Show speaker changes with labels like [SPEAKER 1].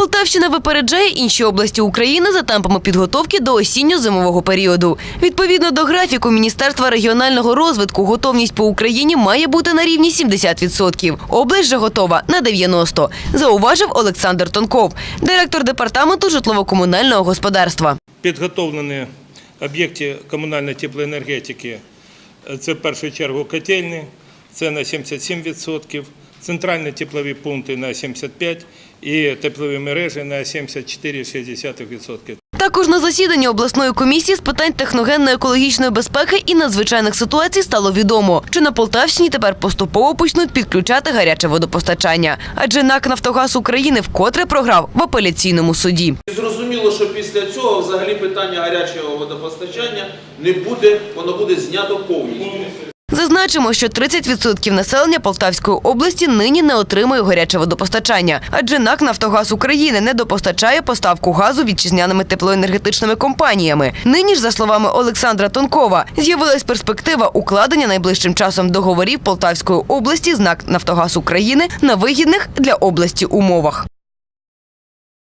[SPEAKER 1] Полтавщина випереджає інші області України за темпами підготовки до осінньо-зимового періоду. Відповідно до графіку Міністерства регіонального розвитку, готовність по Україні має бути на рівні 70%. Область же готова на 90%, зауважив Олександр Тонков, директор департаменту житлово-комунального господарства.
[SPEAKER 2] Підготовлені об'єкти комунальної теплоенергетики. Це в першу чергу котельні, це на 77%, центральні теплові пункти на 75% і теплові мережі на 74,6%.
[SPEAKER 1] Також на засіданні обласної комісії з питань техногенно-екологічної безпеки і надзвичайних ситуацій стало відомо, що на Полтавщині тепер поступово почнуть підключати гаряче водопостачання. Адже НАК «Нафтогаз України вкотре програв в апеляційному суді.
[SPEAKER 3] Зрозуміло, що після цього взагалі питання гарячого водопостачання не буде, воно буде знято повністю.
[SPEAKER 1] Зазначимо, що 30% населення Полтавської області нині не отримує гаряче водопостачання, адже НАК «Нафтогаз України не допостачає поставку газу вітчизняними теплоенергетичними компаніями. Нині ж, за словами Олександра Тонкова, з'явилась перспектива укладення найближчим часом договорів Полтавської області з НАК «Нафтогаз України на вигідних для області умовах.